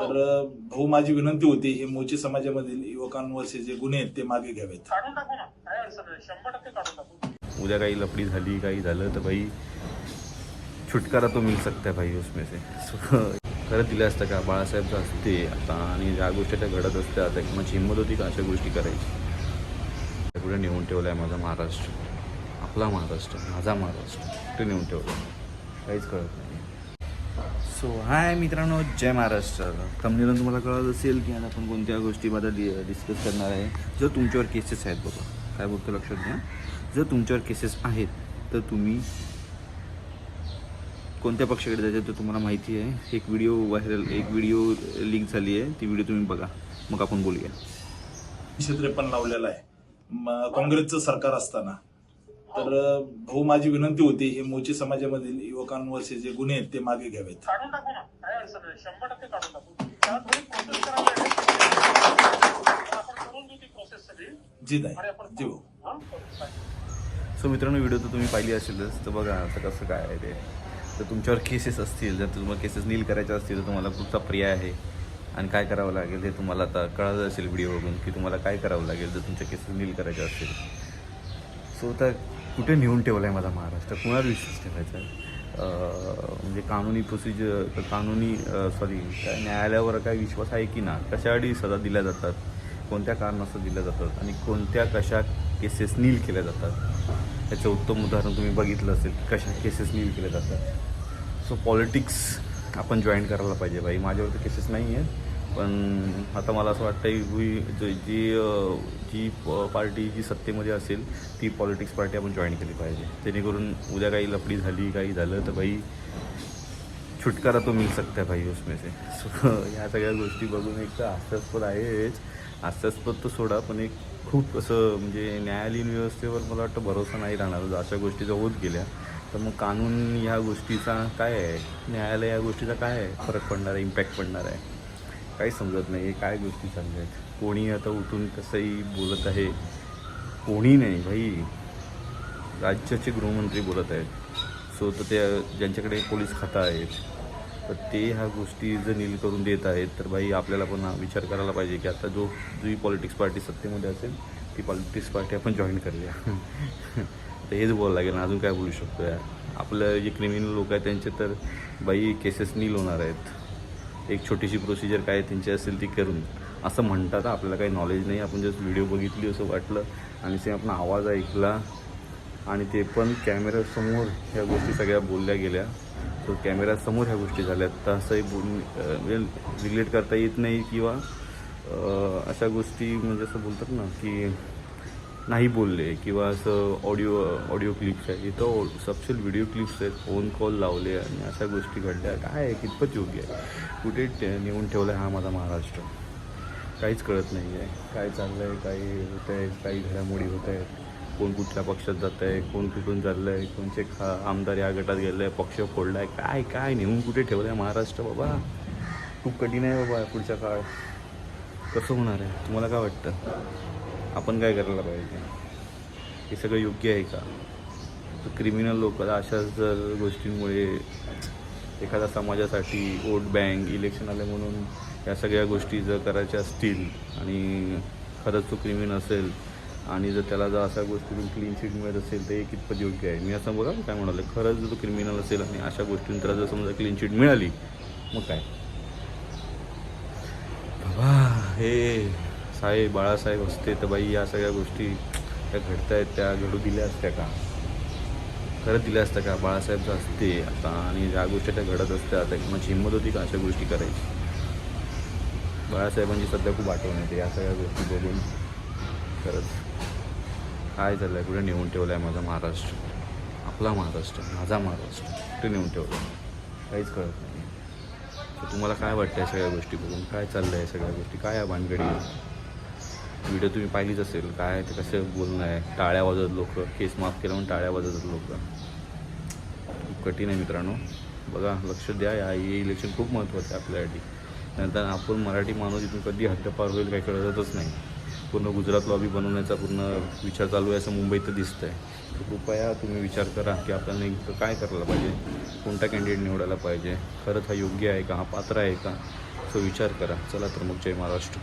तर भाऊ माझी विनंती होती हे मोची समाजामधील युवकांवरचे जे गुन्हे आहेत ते मागे घ्यावेत. उद्या काही लफड़ी झाली काही झालं तर भाई छुटकारा तो मिल सकता है भाई उसमें से. खरं दिलं असतं का बाळासाहेब असते आता आणि ज्या गोष्टी त्या घडत असत्या आता कोणाची हिंमत होती का अशा गोष्टी करायची. कुठे नेऊन ठेवला आहे माझा महाराष्ट्र. आपला महाराष्ट्र माझा महाराष्ट्र. कुठे नेऊन ठेवला काहीच कळत नाही. सो हाय मित्रांनो जय महाराष्ट्र. कमनीला तुम्हाला कळत असेल की आज आपण कोणत्या गोष्टीबद्दल डिस्कस करणार आहे. जर तुमच्यावर केसेस आहेत बघा काय बोलतो लक्षात घ्या. जर तुमच्यावर केसेस आहेत तर तुम्ही कोणत्या पक्षाकडे जायचं तर तुम्हाला माहिती आहे. एक व्हिडिओ व्हायरल एक व्हिडिओ लिंक झाली आहे. ती व्हिडिओ तुम्ही बघा. मग आपण बोलूया. एकशे त्रेपन्न लावलेला आहे. काँग्रेसचं सरकार असताना. तर भाऊ माझी विनंती होती हे मोची समाजामधील युवकांवरचे जे गुन्हे आहेत ते मागे घ्यावेत. काढून टाकू ना काय अडचण नाही शंभर टक्के काढून टाकू त्याला थोडी प्रोसेस करावी लागेल. आपण करून देऊ ती प्रोसेस सगळी. जी आणि नाही आपण जी भाऊ. हा? सो मित्रांनो व्हिडिओ तर तुम्ही पाहिली असेलच तर बघा आता कसं काय आहे ते. तर तुमच्यावर केसेस असतील. जर तुम्हाला केसेस नील करायच्या असतील तर तुम्हाला कुठचा पर्याय आहे. आणि काय करावं लागेल ते तुम्हाला आता कळलं असेल व्हिडिओ बघून की तुम्हाला काय करावं लागेल जर तुमच्या केसेस नील करायच्या असतील. सो आता कुठे नेऊन ठेवलं आहे माझा महाराष्ट्र? कुणावर विश्वास ठेवायचा? आहे म्हणजे कानुनी प्रोसिजर कानूनी सॉरी काय न्यायालयावर काय विश्वास आहे की ना? कशासाठी सजा दिल्या जातात? कोणत्या कारणास्तव दिल्या जातात? आणि कोणत्या कशा केसेस नील केल्या जातात? याचं उत्तम उदाहरण तुम्ही बघितलं असेल की कशा केसेस नील केल्या जातात. सो पॉलिटिक्स आपण जॉईन करायला पाहिजे बाई माझ्यावर तर केसेस नाही आहेत पण आता मला असं वाटतं की जी जी जी प- पार्टी जी सत्तेमध्ये असेल ती पॉलिटिक्स पार्टी आपण जॉईन केली पाहिजे. जेणेकरून उद्या काही लफडी झाली काही झालं तर भाई छुटकारा तो मिळू सकता भाई उसमें से सो ह्या सगळ्या गोष्टी बघून एक तर हास्यास्पद आहेच. हास्यास्पद तर सोडा पण एक खूप असं म्हणजे न्यायालयीन व्यवस्थेवर मला वाटतं भरोसा नाही राहणार. जर अशा गोष्टी जर होत गेल्या. तर मग कानून ह्या गोष्टीचा काय आहे? न्यायालय या गोष्टीचा काय आहे? फरक पडणार आहे इम्पॅक्ट पडणार आहे? काही समजत नाही आहे काय गोष्टी चालल्या आहेत कोणी आता उठून कसंही बोलत आहे? कोणी नाही भाई. राज्याचे गृहमंत्री बोलत आहेत. सो तर त्या ज्यांच्याकडे पोलीस खातं आहेत तर ते ह्या गोष्टी जर नील करून देत आहेत तर भाई आपल्याला पण विचार करायला पाहिजे की आता जो जी पॉलिटिक्स पार्टी सत्तेमध्ये असेल ती पॉलिटिक्स पार्टी आपण जॉईन करूया. तर हेच बोलायला लागेल ना अजून काय बोलू शकतो यार आपलं जे क्रिमिनल लोक आहेत त्यांचे तर बाई केसेस नील होणार आहेत. एक छोटीशी प्रोसिजर काय त्यांची असेल ती करून. असं म्हणतात आपल्याला काही नॉलेज नाही. आपण जस्ट व्हिडिओ बघितली असं वाटलं आणि ते आपण आवाज ऐकला आणि ते पण कॅमेऱ्यासमोर ह्या गोष्टी सगळ्या बोलल्या गेल्या. तर कॅमेऱ्यासमोर ह्या गोष्टी झाल्या तर असंही बोल म्हणजे रिलेट करता येत नाही किंवा अशा गोष्टी म्हणजे असं बोलतात ना की नाही बोलले किंवा असं ऑडिओ ऑडिओ क्लिप्स आहे इथं सबसेल व्हिडिओ क्लिप्स आहेत फोन कॉल लावले आणि अशा गोष्टी घडल्या. काय आहे? कितपत योग्य आहे? कुठे नेऊन ठेवला आहे हा माझा महाराष्ट्र? काहीच कळत नाही आहे. काय चाललं आहे काही होत आहे काही घडामोडी होत आहेत. कोण कुठल्या पक्षात जात आहे? कोण कुठून चाललं आहे कोणचे खा आमदार या गटात गेलं आहे पक्ष फोडला आहे काय काय नेऊन कुठे ठेवलं आहे महाराष्ट्र बाबा? खूप कठीण आहे बाबा पुढच्या काळ कसं होणार आहे? तुम्हाला काय वाटतं? आपण काय करायला पाहिजे? हे सगळं योग्य आहे का? तर क्रिमिनल लोक अशा जर गोष्टींमुळे एखाद्या समाजासाठी वोट बँक इलेक्शन आले म्हणून या सगळ्या गोष्टी जर करायच्या असतील आणि खरंच तो क्रिमिनल असेल आणि जर त्याला जर अशा गोष्टीतून क्लीन चिट मिळत असेल तर हे कितपत योग्य आहे? मी असं बघा काय म्हणाले? खरंच जर तो क्रिमिनल असेल आणि अशा गोष्टींनी त्याला जर समजा क्लीन चिट मिळाली मग काय? बाबा हे साहेब बाळासाहेब असते तर बाई या सगळ्या गोष्टी त्या घडत आहेत त्या घडू दिल्या असत्या का? खरंच दिल्या असत्या का? बाळासाहेब असते आता आणि ज्या गोष्टी त्या घडत असत्या त्या कोणाची हिंमत होती का अशा गोष्टी करायची? बाळासाहेबांची सध्या खूप आठवण येते या सगळ्या गोष्टी बघून. खरंच. काय झालं आहे कुठे नेऊन ठेवलं आहे माझा महाराष्ट्र? आपला महाराष्ट्र माझा महाराष्ट्र. कुठे नेऊन ठेवलं आहे काहीच कळत नाही तर तुम्हाला काय वाटतं आहे सगळ्या गोष्टी बघून? काय चाललं आहे सगळ्या गोष्टी? काय आहे भानगडी व्हिडिओ तुम्ही पाहिलीच असेल. काय ते कसं बोलणं आहे? टाळ्या वाजत लोक. केस माफ केलं म्हणून टाळ्या वाजत लोक. खूप कठीण आहे मित्रांनो. बघा लक्ष द्या. या हे इलेक्शन खूप महत्त्वाचं आहे आपल्यासाठी. नंतर आपण मराठी माणूस इथून कधी हद्दपार होईल काही कळतच नाही. पूर्ण गुजरात लॉबी बनवण्याचा पूर्ण विचार चालू आहे असं मुंबईत तर दिसतं आहे तर कृपया तुम्ही विचार करा की आपल्याला नेमकं काय करायला पाहिजे? कोणता कॅन्डिडेट निवडायला पाहिजे? खरंच हा योग्य आहे का? हा पात्र आहे का? सो विचार करा. चला तर मग जय महाराष्ट्र.